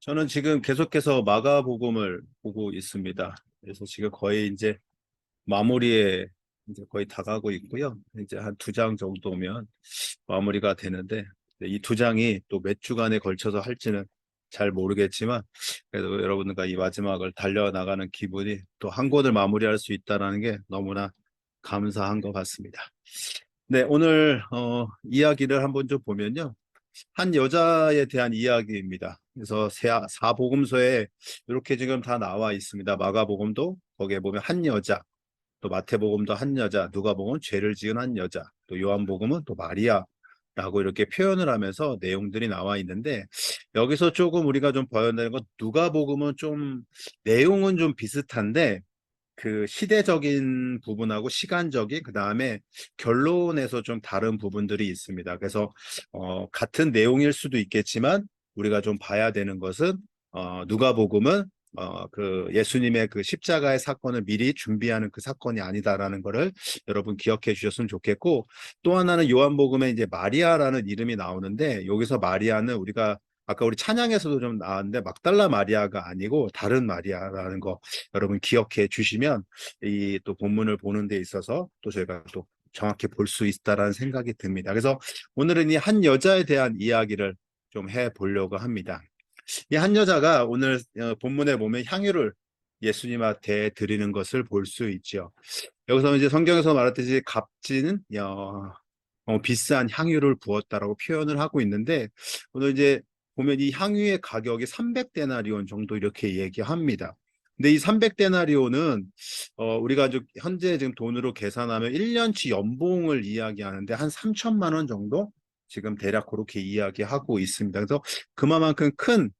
저는 지금 계속해서 마가복음을 보고 있습니다. 그래서 지금 거의 이제 마무리에 이제 거의 다가고 있고요. 이제 한 두 장 정도면 마무리가 되는데 이 두 장이 또 몇 주간에 걸쳐서 할지는 잘 모르겠지만 그래도 여러분들과 이 마지막을 달려나가는 기분이 또 한 권을 마무리할 수 있다는 게 너무나 감사한 것 같습니다. 네, 오늘 어, 이야기를 한번 좀 보면요. 한 여자에 대한 이야기입니다. 그래서 세- 사복음서에 이렇게 지금 다 나와 있습니다. 마가복음도 거기에 보면 한 여자, 또 마태복음도 한 여자, 누가복음은 죄를 지은 한 여자, 또 요한복음은 또 마리아라고 이렇게 표현을 하면서 내용들이 나와 있는데 여기서 조금 우리가 좀 봐야 되는 건 누가복음은 좀 내용은 좀 비슷한데 그 시대적인 부분하고 시간적인 그 다음에 결론에서 좀 다른 부분들이 있습니다. 그래서 어, 같은 내용일 수도 있겠지만 우리가 좀 봐야 되는 것은 어, 누가복음은 어, 그 예수님의 그 십자가의 사건을 미리 준비하는 그 사건이 아니다라는 거를 여러분 기억해 주셨으면 좋겠고 또 하나는 요한복음에 이제 마리아라는 이름이 나오는데 여기서 마리아는 우리가 아까 우리 찬양에서도 좀 나왔는데 막달라 마리아가 아니고 다른 마리아라는 거 여러분 기억해 주시면 이 또 본문을 보는 데 있어서 또 저희가 또 정확히 볼 수 있다라는 생각이 듭니다. 그래서 오늘은 이 한 여자에 대한 이야기를 좀 해 보려고 합니다. 이 한 여자가 오늘 어, 본문에 보면 향유를 예수님한테 드리는 것을 볼 수 있죠. 여기서 이제 성경에서 말했듯이 값지는 어, 어, 비싼 향유를 부었다라고 표현을 하고 있는데 오늘 이제 보면 이 향유의 가격이 300데나리온 정도 이렇게 얘기합니다. 근데 이 300데나리온은 어, 우리가 좀 현재 지금 돈으로 계산하면 1년치 연봉을 이야기하는데 한 3천만 원 정도 지금 대략 그렇게 이야기하고 있습니다. 그래서 그만큼 큰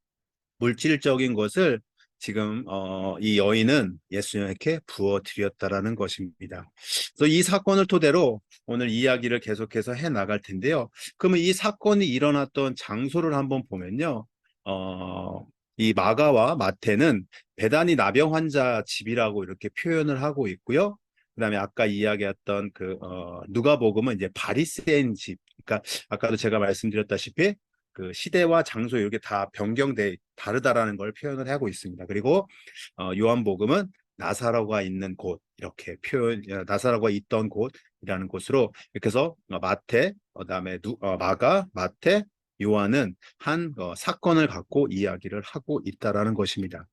물질적인 것을 지금 어, 이 여인은 예수님께 부어 드렸다라는 것입니다. 그래서 이 사건을 토대로 오늘 이야기를 계속해서 해 나갈 텐데요. 그러면 이 사건이 일어났던 장소를 한번 보면요. 어, 이 마가와 마태는 베다니 나병 환자 집이라고 이렇게 표현을 하고 있고요. 그다음에 아까 이야기했던 그 어, 누가복음은 이제 바리새인 집. 그러니까 아까도 제가 말씀드렸다시피 그 시대와 장소 이렇게 다 변경돼 다르다라는 걸 표현을 하고 있습니다. 그리고 어, 요한복음은 나사로가 있는 곳 이렇게 표현 어, 나사로가 있던 곳이라는 곳으로 이렇게 해서 어, 마태 그다음에 누, 어, 마가 마태 요한은 한 어, 사건을 갖고 이야기를 하고 있다라는 것입니다.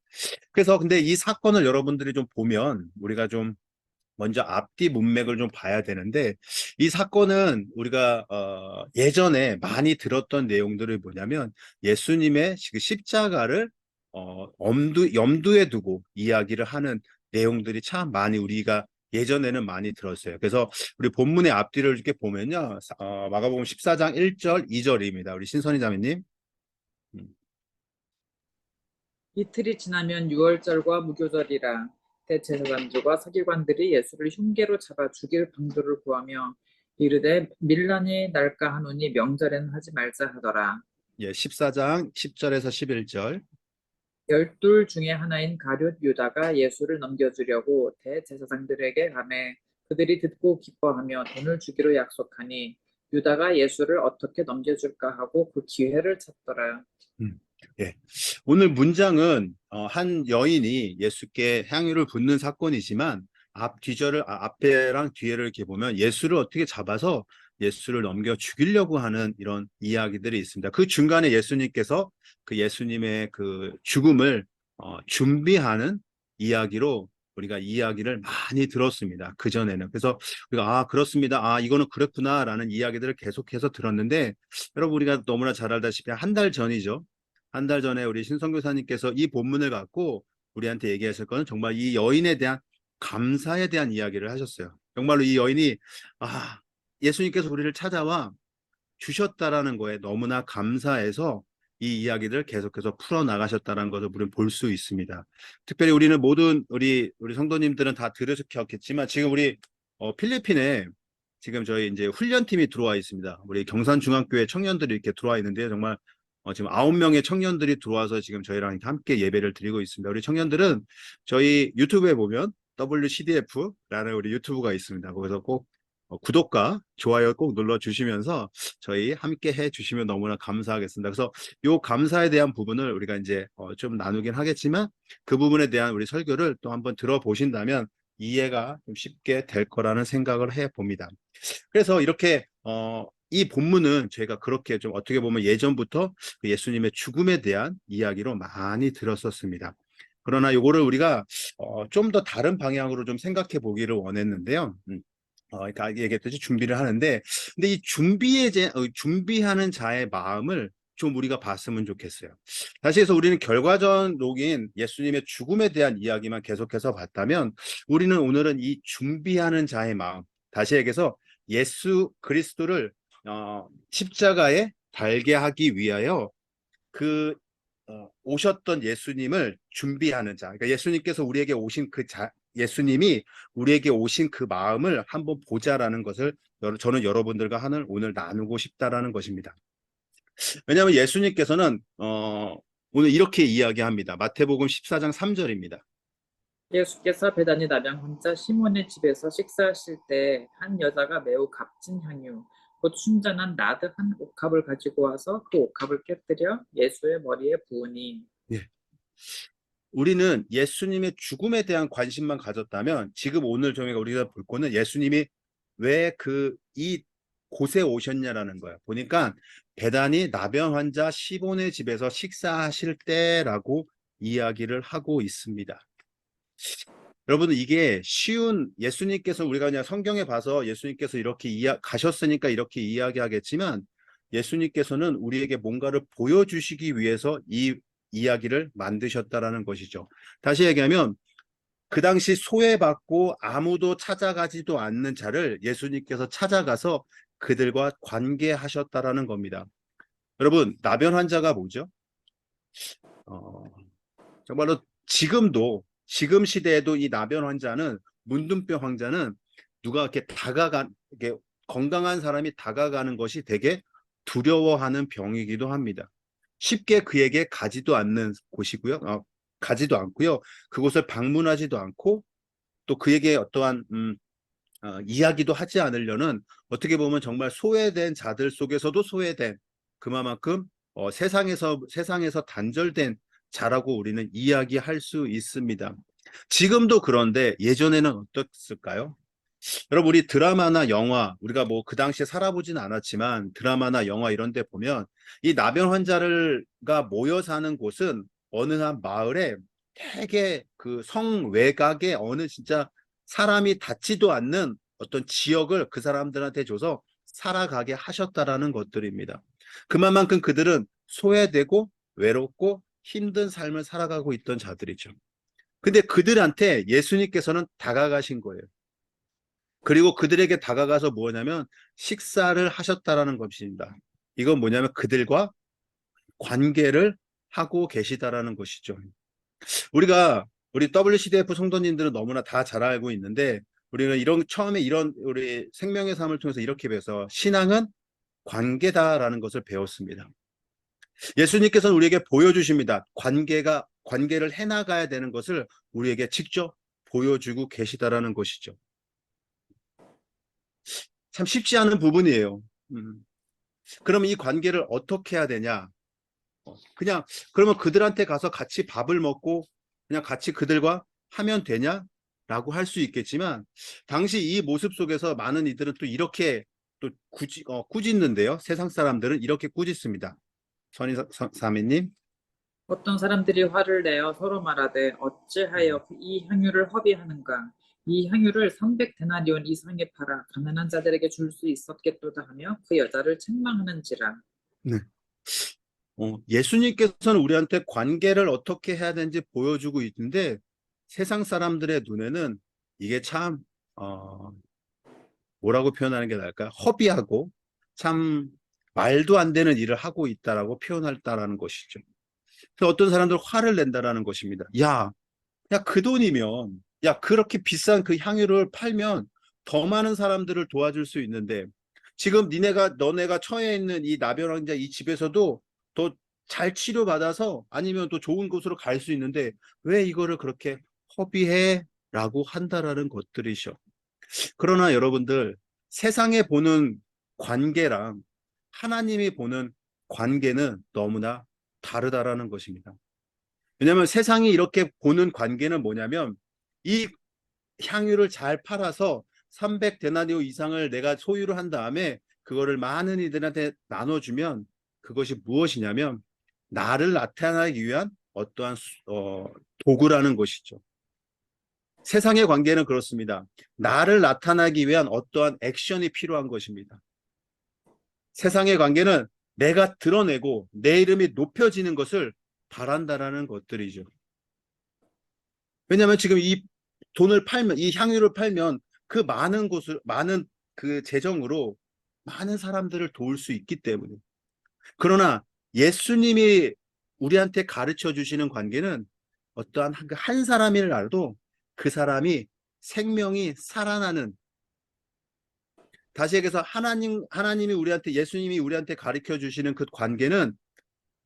그래서 근데 이 사건을 여러분들이 좀 보면 우리가 좀 먼저 앞뒤 문맥을 좀 봐야 되는데 이 사건은 우리가 어, 예전에 많이 들었던 내용들이 뭐냐면 예수님의 그 십자가를 어, 엄두, 염두에 두고 이야기를 하는 내용들이 참 많이 우리가 예전에는 많이 들었어요. 그래서 우리 본문의 앞뒤를 이렇게 보면요. 어, 마가복음 14장 1절, 2절입니다. 우리 신선희 자매님. 이틀이 지나면 유월절과 무교절이라 대제사장들과 서기관들이 예수를 흉계로 잡아 죽일 방도를 구하며 이르되 밀란이 날까 하노니 명절에는 하지 말자 하더라. 예, 14장 10절에서 11절. 열둘 중에 하나인 가룟 유다가 예수를 넘겨주려고 대제사장들에게 가매 그들이 듣고 기뻐하며 돈을 주기로 약속하니 유다가 예수를 어떻게 넘겨줄까 하고 그 기회를 찾더라. 오늘 문장은 어, 한 여인이 예수께 향유를 붓는 사건이지만 앞 뒤절을 아, 앞에랑 뒤에를 이렇게 보면 예수를 어떻게 잡아서 예수를 넘겨 죽이려고 하는 이런 이야기들이 있습니다. 그 중간에 예수님께서 그 예수님의 그 죽음을 어, 준비하는 이야기로 우리가 이야기를 많이 들었습니다. 그 전에는 그래서 우리가 아 그렇습니다. 아 이거는 그렇구나라는 이야기들을 계속해서 들었는데 여러분 우리가 너무나 잘 알다시피 한 달 전이죠. 한 달 전에 우리 신성교사님께서 이 본문을 갖고 우리한테 얘기하실 거는 정말 이 여인에 대한 감사에 대한 이야기를 하셨어요. 정말로 이 여인이 아 예수님께서 우리를 찾아와 주셨다라는 거에 너무나 감사해서 이 이야기를 계속해서 풀어 나가셨다는 것을 우리는 볼 수 있습니다. 특별히 우리는 모든 우리 우리 성도님들은 다 들으셨겠지만 지금 우리 어, 필리핀에 지금 저희 이제 훈련팀이 들어와 있습니다. 우리 경산중앙교회 청년들이 이렇게 들어와 있는데 정말 어, 지금 아홉 명의 청년들이 들어와서 지금 저희랑 함께 예배를 드리고 있습니다. 우리 청년들은 저희 유튜브에 보면 WCDF라는 우리 유튜브가 있습니다. 거기서 꼭 어, 구독과 좋아요 꼭 눌러 주시면서 저희 함께 해 주시면 너무나 감사하겠습니다. 그래서 요 감사에 대한 부분을 우리가 이제 어, 좀 나누긴 하겠지만 그 부분에 대한 우리 설교를 또 한번 들어보신다면 이해가 좀 쉽게 될 거라는 생각을 해 봅니다. 그래서 이렇게 어, 이 본문은 저희가 그렇게 좀 어떻게 보면 예전부터 그 예수님의 죽음에 대한 이야기로 많이 들었었습니다. 그러나 요거를 우리가 어, 좀 더 다른 방향으로 좀 생각해 보기를 원했는데요. 음. 어, 그러니까 얘기했듯이 준비를 하는데, 근데 이 준비에 제, 어, 준비하는 자의 마음을 좀 우리가 봤으면 좋겠어요. 다시 해서 우리는 결과전록인 예수님의 죽음에 대한 이야기만 계속해서 봤다면, 우리는 오늘은 이 준비하는 자의 마음, 다시 얘기해서 예수 그리스도를 어, 십자가에 달게 하기 위하여 그 어, 오셨던 예수님을 준비하는 자. 그러니까 예수님께서 우리에게 오신 그 자, 예수님이 우리에게 오신 그 마음을 한번 보자라는 것을 저는 여러분들과 하늘 오늘 나누고 싶다라는 것입니다. 왜냐하면 예수님께서는 어, 오늘 이렇게 이야기합니다. 마태복음 14장 3절입니다. 예수께서 베다니 나병 환자 시몬의 집에서 식사하실 때 한 여자가 매우 값진 향유 곧 순전한 나드 한 옥합을 가지고 와서 그 옥합을 깨뜨려 예수의 머리에 부으니 우리는 예수님의 죽음에 대한 관심만 가졌다면 지금 오늘 저희가 우리가 볼 거는 예수님이 왜 그 이 곳에 오셨냐라는 거예요. 보니까 배단이 나병 환자 시본의 집에서 식사하실 때라고 이야기를 하고 있습니다. 여러분 이게 쉬운 예수님께서 우리가 그냥 성경에 봐서 예수님께서 이렇게 이야, 가셨으니까 이렇게 이야기하겠지만 예수님께서는 우리에게 뭔가를 보여주시기 위해서 이 이야기를 만드셨다라는 것이죠. 다시 얘기하면 그 당시 소외받고 아무도 찾아가지도 않는 자를 예수님께서 찾아가서 그들과 관계하셨다라는 겁니다. 여러분 나변 환자가 뭐죠? 어, 정말로 지금도 지금 시대에도 이 나변 환자는 문둥병 환자는 누가 이렇게 다가가 이게 건강한 사람이 다가가는 것이 되게 두려워하는 병이기도 합니다. 쉽게 그에게 가지도 않는 곳이고요. 어, 가지도 않고요. 그곳을 방문하지도 않고 또 그에게 어떠한 음, 어, 이야기도 하지 않으려는 어떻게 보면 정말 소외된 자들 속에서도 소외된 그만큼 어, 세상에서 세상에서 단절된 자라고 우리는 이야기할 수 있습니다. 지금도 그런데 예전에는 어떻을까요? 여러분 우리 드라마나 영화 우리가 뭐 그 당시에 살아보진 않았지만 드라마나 영화 이런 데 보면 이 나병 환자를가 모여 사는 곳은 어느 한 마을에 되게 그 성외곽에 어느 진짜 사람이 닿지도 않는 어떤 지역을 그 사람들한테 줘서 살아가게 하셨다라는 것들입니다. 그만큼 그들은 소외되고 외롭고 힘든 삶을 살아가고 있던 자들이죠. 근데 그들한테 예수님께서는 다가가신 거예요. 그리고 그들에게 다가가서 뭐냐면 식사를 하셨다라는 것입니다. 이건 뭐냐면 그들과 관계를 하고 계시다라는 것이죠. 우리가 우리 WCDF 성도님들은 너무나 다 잘 알고 있는데 우리는 이런 처음에 이런 우리 생명의 삶을 통해서 이렇게 배워서 신앙은 관계다라는 것을 배웠습니다. 예수님께서는 우리에게 보여주십니다. 관계가 관계를 해나가야 되는 것을 우리에게 직접 보여주고 계시다라는 것이죠. 참 쉽지 않은 부분이에요. 음. 그러면 이 관계를 어떻게 해야 되냐? 어, 그냥 그러면 그들한테 가서 같이 밥을 먹고 그냥 같이 그들과 하면 되냐? 라고 할 수 있겠지만 당시 이 모습 속에서 많은 이들은 또 이렇게 또 꾸짖, 어, 꾸짖는데요. 세상 사람들은 이렇게 꾸짖습니다. 선인사매님? 어떤 사람들이 화를 내어 서로 말하되 어찌하여 이 향유를 허비하는가? 이 향유를 300데나리온 이상에 팔아 가난한 자들에게 줄 수 있었겠도다 하며 그 여자를 책망하는지라. 어, 예수님께서는 우리한테 관계를 어떻게 해야 되는지 보여주고 있는데 세상 사람들의 눈에는 이게 참 어, 뭐라고 표현하는 게 나을까요? 허비하고 참 말도 안 되는 일을 하고 있다라고 표현할다라는 것이죠. 그래서 어떤 사람들 화를 낸다라는 것입니다. 야, 야, 그 돈이면, 야, 그렇게 비싼 그 향유를 팔면 더 많은 사람들을 도와줄 수 있는데, 지금 니네가, 너네가 처해 있는 이 나변 환자 이 집에서도 더 잘 치료받아서 아니면 또 좋은 곳으로 갈 수 있는데, 왜 이거를 그렇게 허비해? 라고 한다라는 것들이죠. 그러나 여러분들, 세상에 보는 관계랑 하나님이 보는 관계는 너무나 다르다라는 것입니다. 왜냐하면 세상이 이렇게 보는 관계는 뭐냐면 이 향유를 잘 팔아서 300데나리오 이상을 내가 소유를 한 다음에 그거를 많은 이들한테 나눠주면 그것이 무엇이냐면 나를 나타내기 위한 어떠한 수- 어, 도구라는 것이죠. 세상의 관계는 그렇습니다. 나를 나타나기 위한 어떠한 액션이 필요한 것입니다. 세상의 관계는 내가 드러내고 내 이름이 높여지는 것을 바란다라는 것들이죠. 왜냐하면 지금 이 돈을 팔면 이 향유를 팔면 그 많은 곳을 많은 그 재정으로 많은 사람들을 도울 수 있기 때문에 그러나 예수님이 우리한테 가르쳐 주시는 관계는 어떠한 한- 한 사람이라도 그 사람이 생명이 살아나는 다시 얘기해서 하나님 하나님이 우리한테 예수님이 우리한테 가르쳐 주시는 그 관계는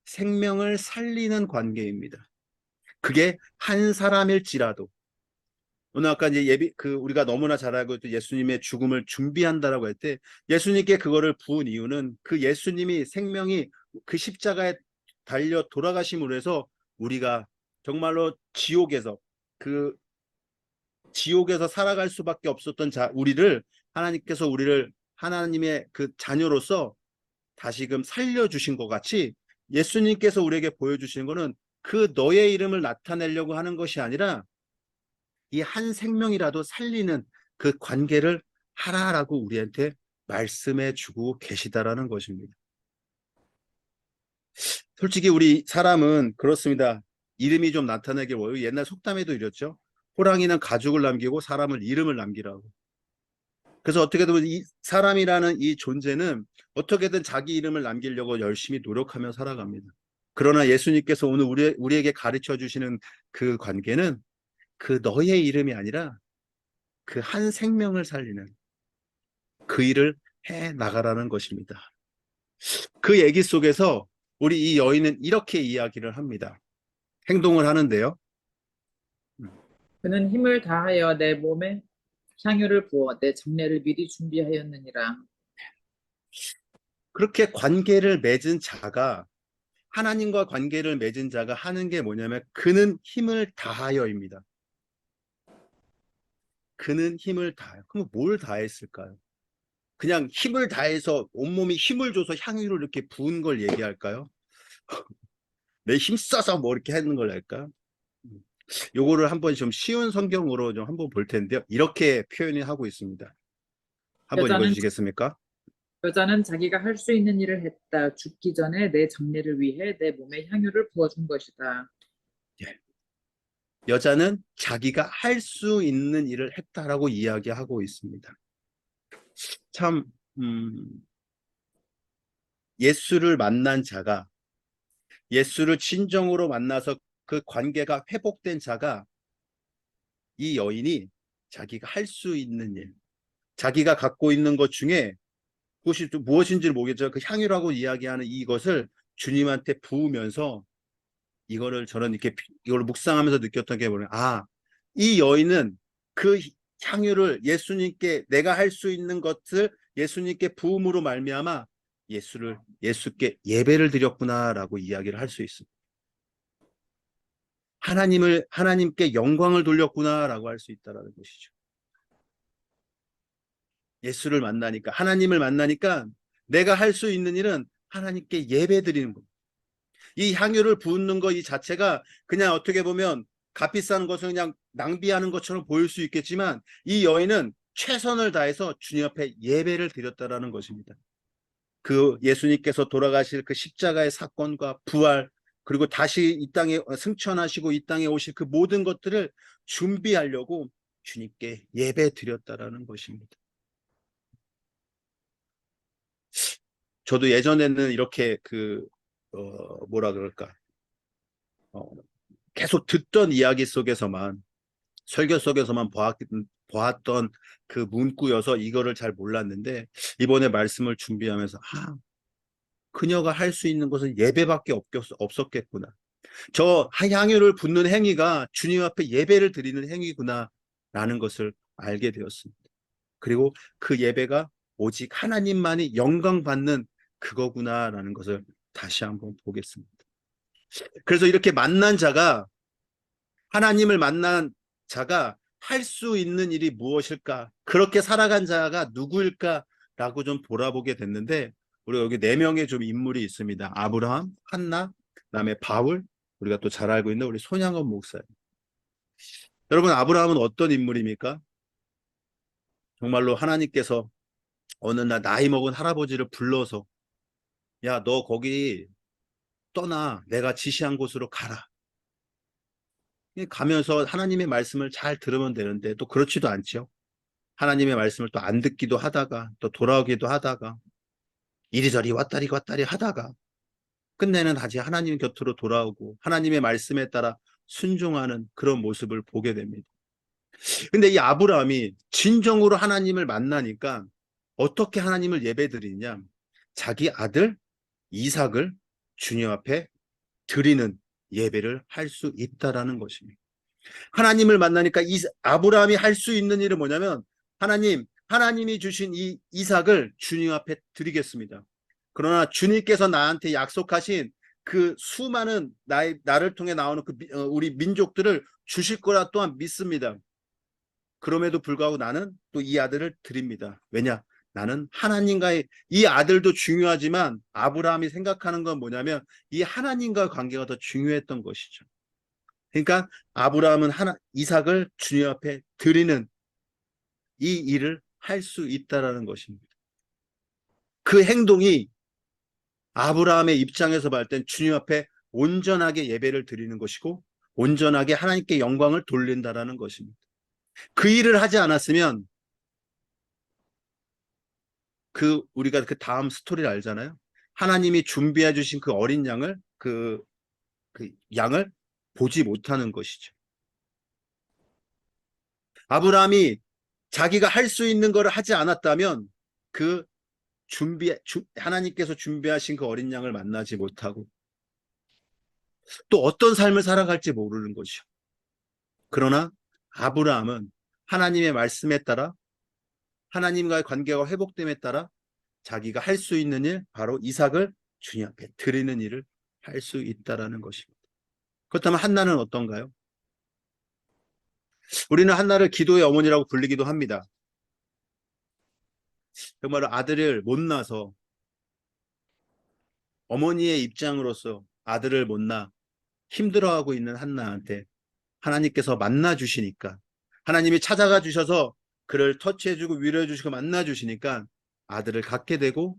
생명을 살리는 관계입니다. 그게 한 사람일지라도 오늘 아까 이제 예비 그 우리가 너무나 잘 알고 있던 예수님의 죽음을 준비한다라고 할 때 예수님께 그거를 부은 이유는 그 예수님이 생명이 그 십자가에 달려 돌아가심으로 해서 우리가 정말로 지옥에서 그 지옥에서 살아갈 수밖에 없었던 자 우리를 하나님께서 우리를 하나님의 그 자녀로서 다시금 살려주신 것 같이 예수님께서 우리에게 보여주시는 것은 그 너의 이름을 나타내려고 하는 것이 아니라 이 한 생명이라도 살리는 그 관계를 하라라고 우리한테 말씀해 주고 계시다라는 것입니다. 솔직히 우리 사람은 그렇습니다. 이름이 좀 나타나길 원해요. 옛날 속담에도 이랬죠. 호랑이는 가죽을 남기고 사람은 이름을 남기라고. 그래서 어떻게 보면 이 사람이라는 이 존재는 어떻게든 자기 이름을 남기려고 열심히 노력하며 살아갑니다. 그러나 예수님께서 오늘 우리, 우리에게 가르쳐 주시는 그 관계는 그 너의 이름이 아니라 그 한 생명을 살리는 그 일을 해 나가라는 것입니다. 그 얘기 속에서 우리 이 여인은 이렇게 이야기를 합니다. 행동을 하는데요. 그는 힘을 다하여 내 몸에 향유를 부어 내 장례를 미리 준비하였느니라. 그렇게 관계를 맺은 자가 하나님과 관계를 맺은 자가 하는 게 뭐냐면 그는 힘을 다하여입니다. 그는 힘을 다하여. 그럼 뭘 다했을까요? 그냥 힘을 다해서 온몸이 힘을 줘서 향유를 이렇게 부은 걸 얘기할까요? 내 힘 써서 뭐 이렇게 하는 걸 할까요? 요거를 한번 좀 쉬운 성경으로 좀 한번 볼 텐데요. 이렇게 표현이 하고 있습니다. 한번 여자는 읽어주시겠습니까? 여자는 자기가 할 수 있는 일을 했다. 죽기 전에 내 장례를 위해 내 몸에 향유를 부어준 것이다. 여자는 자기가 할 수 있는 일을 했다라고 이야기하고 있습니다. 참, 음, 예수를 만난 자가, 예수를 진정으로 만나서 그 관계가 회복된 자가 이 여인이 자기가 할 수 있는 일, 자기가 갖고 있는 것 중에 그것이 또 무엇인지 를 모르겠지만 그 향유라고 이야기하는 이것을 주님한테 부으면서 이거를 저는 이렇게 피- 이걸 묵상하면서 느꼈던 게 뭐냐. 아, 이 여인은 그 향유를 예수님께 내가 할 수 있는 것을 예수님께 부음으로 말미암아 예수를 예수께 예배를 드렸구나라고 이야기를 할 수 있습니다. 하나님을 하나님께 영광을 돌렸구나라고 할 수 있다라는 것이죠. 예수를 만나니까 하나님을 만나니까 내가 할 수 있는 일은 하나님께 예배 드리는 겁니다. 이 향유를 붓는 것 이 자체가 그냥 어떻게 보면 값비싼 것을 그냥 낭비하는 것처럼 보일 수 있겠지만 이 여인은 최선을 다해서 주님 앞에 예배를 드렸다라는 것입니다. 그 예수님께서 돌아가실 그 십자가의 사건과 부활 그리고 다시 이 땅에 승천하시고 이 땅에 오실 그 모든 것들을 준비하려고 주님께 예배 드렸다라는 것입니다. 저도 예전에는 이렇게 그, 어, 뭐라 그럴까. 어, 계속 듣던 이야기 속에서만, 설교 속에서만 보았, 보았던 그 문구여서 이거를 잘 몰랐는데, 이번에 말씀을 준비하면서, 아, 그녀가 할 수 있는 것은 예배밖에 없, 없었겠구나. 저 향유를 붓는 행위가 주님 앞에 예배를 드리는 행위구나. 라는 것을 알게 되었습니다. 그리고 그 예배가 오직 하나님만이 영광 받는 그거구나라는 것을 다시 한번 보겠습니다. 그래서 이렇게 만난 자가 하나님을 만난 자가 할 수 있는 일이 무엇일까? 그렇게 살아간 자가 누구일까 라고 좀 돌아보게 됐는데 우리 여기 네 명의 좀 인물이 있습니다. 아브라함, 한나, 그다음에 바울, 우리가 또 잘 알고 있는 우리 손양원 목사님. 여러분 아브라함은 어떤 인물입니까? 정말로 하나님께서 어느 날 나이 먹은 할아버지를 불러서 야 너 거기 떠나 내가 지시한 곳으로 가라. 가면서 하나님의 말씀을 잘 들으면 되는데 또 그렇지도 않죠. 하나님의 말씀을 또 안 듣기도 하다가 또 돌아오기도 하다가 이리저리 왔다리 갔다리 하다가 끝내는 다시 하나님 곁으로 돌아오고 하나님의 말씀에 따라 순종하는 그런 모습을 보게 됩니다. 근데 이 아브라함이 진정으로 하나님을 만나니까 어떻게 하나님을 예배드리냐? 자기 아들 이삭을 주님 앞에 드리는 예배를 할 수 있다라는 것입니다. 하나님을 만나니까 이 아브라함이 할 수 있는 일은 뭐냐면 하나님, 하나님이 주신 이 이삭을 주님 앞에 드리겠습니다. 그러나 주님께서 나한테 약속하신 그 수많은 나의 나를 통해 나오는 그 미- 어, 우리 민족들을 주실 거라 또한 믿습니다. 그럼에도 불구하고 나는 또 이 아들을 드립니다. 왜냐? 나는 하나님과의 이 아들도 중요하지만 아브라함이 생각하는 건 뭐냐면 이 하나님과의 관계가 더 중요했던 것이죠. 그러니까 아브라함은 하나 이삭을 주님 앞에 드리는 이 일을 할 수 있다라는 것입니다. 그 행동이 아브라함의 입장에서 봤을 땐 주님 앞에 온전하게 예배를 드리는 것이고 온전하게 하나님께 영광을 돌린다라는 것입니다. 그 일을 하지 않았으면 그 우리가 그 다음 스토리를 알잖아요. 하나님이 준비해 주신 그 어린 양을 그, 그 양을 보지 못하는 것이죠. 아브라함이 자기가 할 수 있는 것을 하지 않았다면 그 준비 주- 하나님께서 준비하신 그 어린 양을 만나지 못하고 또 어떤 삶을 살아갈지 모르는 것이죠. 그러나 아브라함은 하나님의 말씀에 따라 하나님과의 관계가 회복됨에 따라 자기가 할 수 있는 일 바로 이삭을 주님 앞에 드리는 일을 할 수 있다라는 것입니다. 그렇다면 한나는 어떤가요? 우리는 한나를 기도의 어머니라고 불리기도 합니다. 정말 아들을 못 낳아서 어머니의 입장으로서 아들을 못 낳아 힘들어하고 있는 한나한테 하나님께서 만나 주시니까 하나님이 찾아가 주셔서 그를 터치해 주고 위로해 주시고 만나 주시니까 아들을 갖게 되고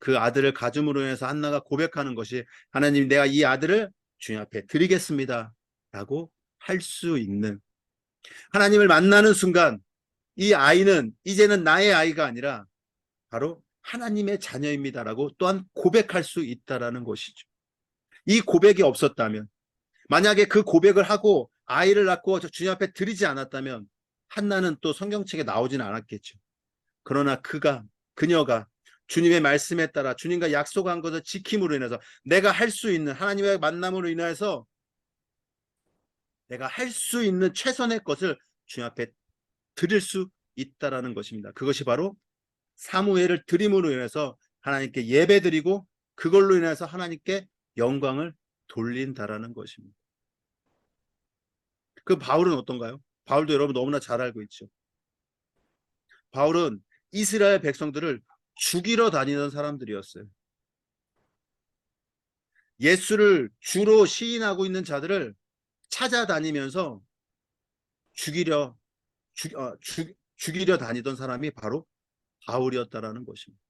그 아들을 가짐으로 인해서 한나가 고백하는 것이 하나님 내가 이 아들을 주님 앞에 드리겠습니다 라고 할 수 있는 하나님을 만나는 순간 이 아이는 이제는 나의 아이가 아니라 바로 하나님의 자녀입니다라고 또한 고백할 수 있다라는 것이죠. 이 고백이 없었다면 만약에 그 고백을 하고 아이를 낳고 주님 앞에 드리지 않았다면 한나는 또 성경책에 나오지는 않았겠죠. 그러나 그가 그녀가 주님의 말씀에 따라 주님과 약속한 것을 지킴으로 인해서 내가 할 수 있는 하나님의 만남으로 인해서 내가 할 수 있는 최선의 것을 주님 앞에 드릴 수 있다라는 것입니다. 그것이 바로 사무엘을 드림으로 인해서 하나님께 예배드리고 그걸로 인해서 하나님께 영광을 돌린다라는 것입니다. 그 바울은 어떤가요? 바울도 여러분 너무나 잘 알고 있죠. 바울은 이스라엘 백성들을 죽이러 다니던 사람들이었어요. 예수를 주로 시인하고 있는 자들을 찾아다니면서 죽이려 죽, 어, 죽, 죽이려 다니던 사람이 바로 바울이었다라는 것입니다.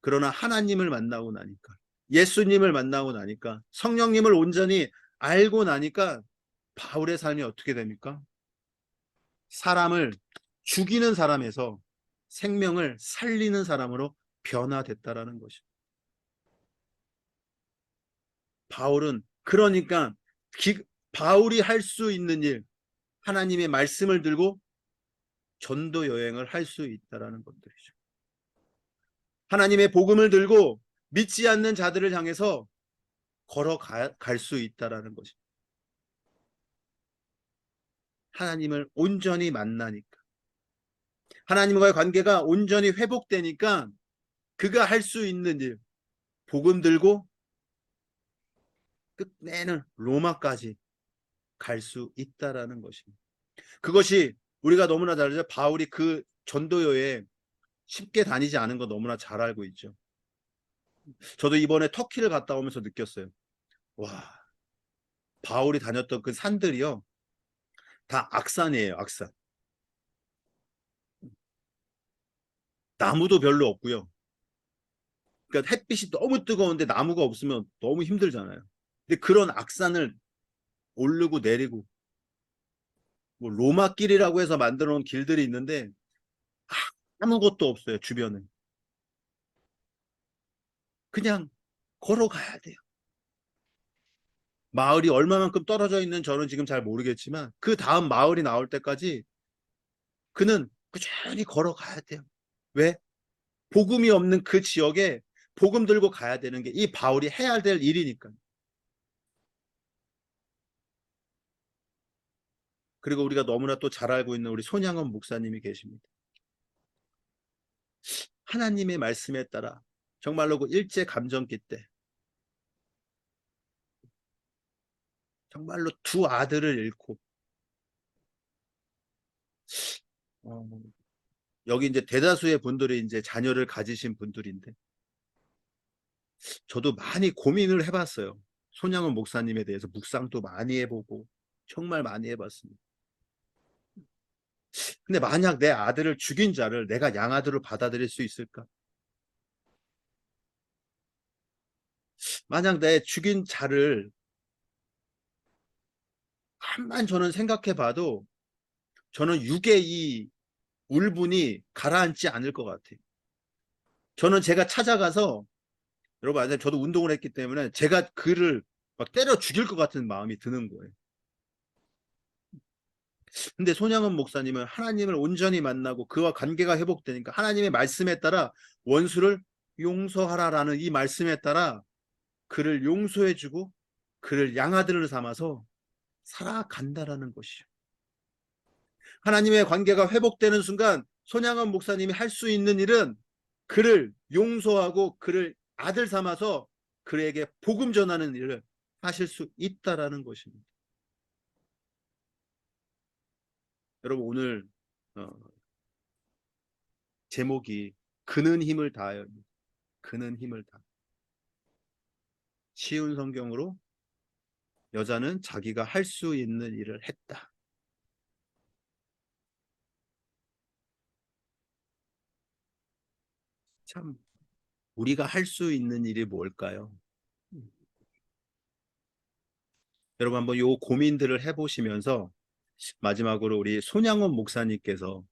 그러나 하나님을 만나고 나니까 예수님을 만나고 나니까 성령님을 온전히 알고 나니까 바울의 삶이 어떻게 됩니까? 사람을 죽이는 사람에서 생명을 살리는 사람으로 변화됐다라는 것입니다. 바울은 그러니까 기, 바울이 할 수 있는 일, 하나님의 말씀을 들고 전도 여행을 할 수 있다라는 것들이죠. 하나님의 복음을 들고 믿지 않는 자들을 향해서 걸어갈 수 있다라는 것입니다. 하나님을 온전히 만나니까 하나님과의 관계가 온전히 회복되니까 그가 할 수 있는 일, 복음 들고 끝내는 로마까지 갈 수 있다라는 것입니다. 그것이 우리가 너무나 잘 알죠. 바울이 그 전도 여행 쉽게 다니지 않은 거 너무나 잘 알고 있죠. 저도 이번에 터키를 갔다 오면서 느꼈어요. 와, 바울이 다녔던 그 산들이요. 다 악산이에요, 악산. 나무도 별로 없고요. 그러니까 햇빛이 너무 뜨거운데 나무가 없으면 너무 힘들잖아요. 근데 그런 악산을 오르고 내리고 뭐 로마길이라고 해서 만들어 놓은 길들이 있는데 아무것도 없어요, 주변에. 그냥 걸어가야 돼요. 마을이 얼마만큼 떨어져 있는 저는 지금 잘 모르겠지만 그 다음 마을이 나올 때까지 그는 꾸준히 걸어가야 돼요. 왜? 복음이 없는 그 지역에 복음 들고 가야 되는 게 이 바울이 해야 될 일이니까. 그리고 우리가 너무나 또 잘 알고 있는 우리 손양원 목사님이 계십니다. 하나님의 말씀에 따라 정말로 그 일제 감정기 때 정말로 두 아들을 잃고 어, 여기 이제 대다수의 분들이 이제 자녀를 가지신 분들인데 저도 많이 고민을 해봤어요. 손양원 목사님에 대해서 묵상도 많이 해보고 정말 많이 해봤습니다. 근데 만약 내 아들을 죽인 자를 내가 양아들로 받아들일 수 있을까? 만약 내 죽인 자를 한만 저는 생각해 봐도 저는 육의 이 울분이 가라앉지 않을 것 같아요. 저는 제가 찾아가서 여러분 아세요? 저도 운동을 했기 때문에 제가 그를 막 때려 죽일 것 같은 마음이 드는 거예요. 근데 손양은 목사님은 하나님을 온전히 만나고 그와 관계가 회복되니까 하나님의 말씀에 따라 원수를 용서하라라는 이 말씀에 따라 그를 용서해주고 그를 양아들을 삼아서 살아간다라는 것이죠. 하나님의 관계가 회복되는 순간 손양원 목사님이 할 수 있는 일은 그를 용서하고 그를 아들 삼아서 그에게 복음 전하는 일을 하실 수 있다라는 것입니다. 여러분 오늘 어, 제목이 그는 힘을 다하여 그는 힘을 다 쉬운 성경으로 여자는 자기가 할 수 있는 일을 했다. 참 우리가 할 수 있는 일이 뭘까요? 여러분 한번 요 고민들을 해보시면서 마지막으로 우리 손양원 목사님께서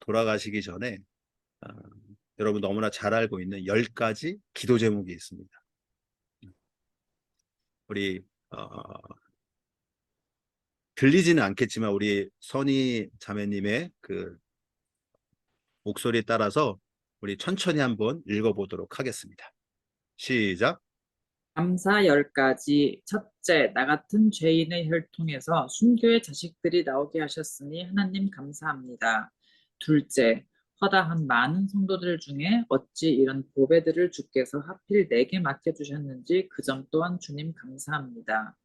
돌아가시기 전에 아, 여러분 너무나 잘 알고 있는 열 가지 기도 제목이 있습니다. 우리 어, 들리지는 않겠지만 우리 선희 자매님의 그 목소리에 따라서 우리 천천히 한번 읽어보도록 하겠습니다. 시작. 감사 열 가지. 첫째, 나 같은 죄인의 혈통에서 순교의 자식들이 나오게 하셨으니 하나님 감사합니다. 둘째, 허다한 많은 성도들 중에 어찌 이런 보배들을 주께서 하필 내게 맡겨주셨는지 그 점 또한 주님 감사합니다.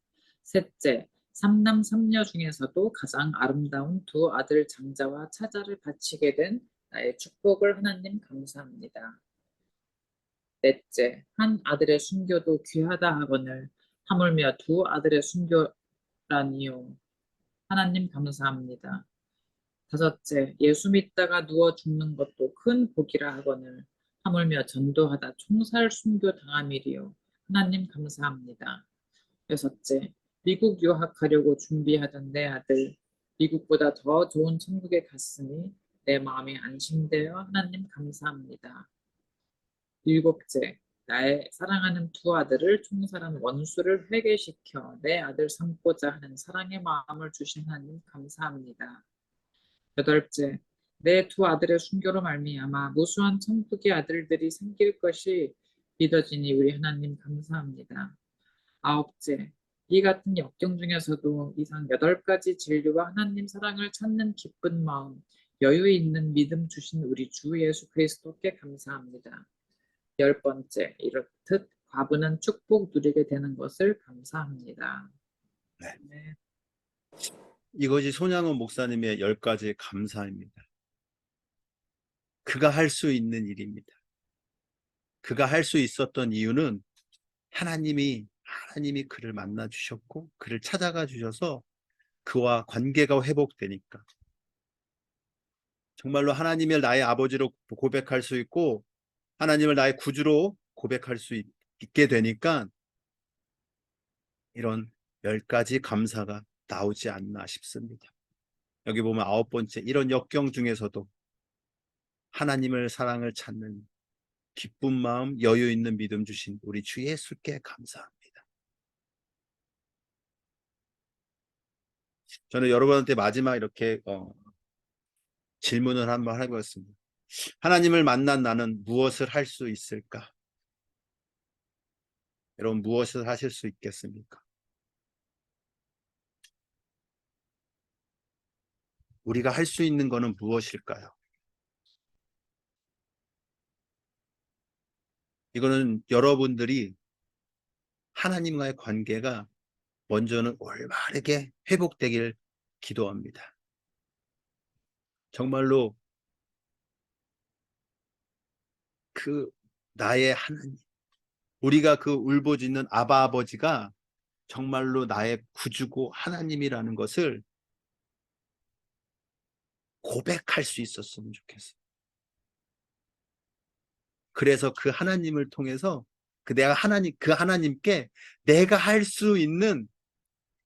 셋째, 삼남 삼녀 중에서도 가장 아름다운 두 아들 장자와 차자를 바치게 된 나의 축복을 하나님 감사합니다. 넷째, 한 아들의 순교도 귀하다 하거늘 하물며 두 아들의 순교라니요. 하나님 감사합니다. 다섯째, 예수 믿다가 누워 죽는 것도 큰 복이라 하거늘 하물며 전도하다 총살 순교 당함이리요. 하나님 감사합니다. 여섯째, 미국 유학하려고 준비하던 내 아들, 미국보다 더 좋은 천국에 갔으니 내 마음이 안심되어 하나님 감사합니다. 일곱째, 나의 사랑하는 두 아들을 총살한 원수를 회개시켜 내 아들 삼고자 하는 사랑의 마음을 주신 하나님 감사합니다. 여덟째, 내 두 아들의 순교로 말미암아 무수한 천국의 아들들이 생길 것이 믿어지니 우리 하나님 감사합니다. 아홉째, 이 같은 역경 중에서도 이상 여덟 가지 진리와 하나님 사랑을 찾는 기쁜 마음, 여유 있는 믿음 주신 우리 주 예수 그리스도께 감사합니다. 열 번째, 이렇듯 과부는 축복 누리게 되는 것을 감사합니다. 네. 네. 이것이 손양원 목사님의 열 가지 감사입니다. 그가 할 수 있는 일입니다. 그가 할 수 있었던 이유는 하나님이 하나님이 그를 만나 주셨고 그를 찾아가 주셔서 그와 관계가 회복되니까 정말로 하나님을 나의 아버지로 고백할 수 있고 하나님을 나의 구주로 고백할 수 있, 게 되니까 이런 열 가지 감사가 나오지 않나 싶습니다. 여기 보면 아홉 번째 이런 역경 중에서도 하나님을 사랑을 찾는 기쁜 마음, 여유 있는 믿음 주신 우리 주 예수께 감사합니다. 저는 여러분한테 마지막 이렇게 어, 질문을 한번 해보겠습니다. 하나님을 만난 나는 무엇을 할 수 있을까? 여러분 무엇을 하실 수 있겠습니까? 우리가 할 수 있는 것은 무엇일까요? 이거는 여러분들이 하나님과의 관계가 먼저는 올바르게 회복되길 기도합니다. 정말로 그 나의 하나님, 우리가 그 울부짖는 아바 아버지가 정말로 나의 구주고 하나님이라는 것을 고백할 수 있었으면 좋겠어요. 그래서 그 하나님을 통해서 그 내가 하나님 그 하나님께 내가 할 수 있는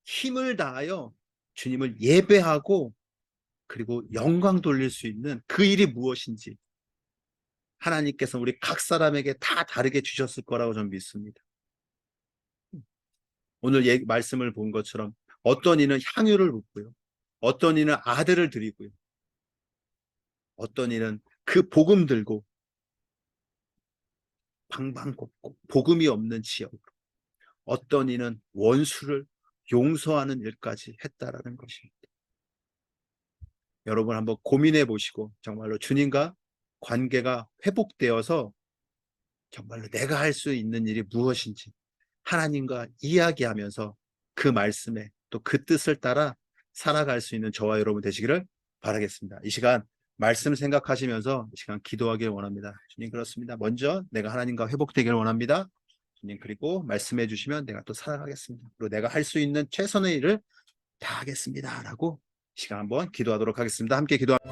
힘을 다하여 주님을 예배하고 그리고 영광 돌릴 수 있는 그 일이 무엇인지 하나님께서 우리 각 사람에게 다 다르게 주셨을 거라고 저는 믿습니다. 오늘 얘기, 말씀을 본 것처럼 어떤 이는 향유를 붓고요. 어떤 이는 아들을 드리고요. 어떤 이는 그 복음 들고 방방곡곡 복음이 없는 지역으로 어떤 이는 원수를 용서하는 일까지 했다라는 것입니다. 여러분 한번 고민해 보시고 정말로 주님과 관계가 회복되어서 정말로 내가 할 수 있는 일이 무엇인지 하나님과 이야기하면서 그 말씀에 또 그 뜻을 따라 살아갈 수 있는 저와 여러분 되시기를 바라겠습니다. 이 시간 말씀 생각하시면서 이 시간 기도하길 원합니다. 주님 그렇습니다. 먼저 내가 하나님과 회복되기를 원합니다. 주님 그리고 말씀해 주시면 내가 또 살아가겠습니다. 그리고 내가 할 수 있는 최선의 일을 다 하겠습니다. 라고 이 시간 한번 기도하도록 하겠습니다. 함께 기도합니다.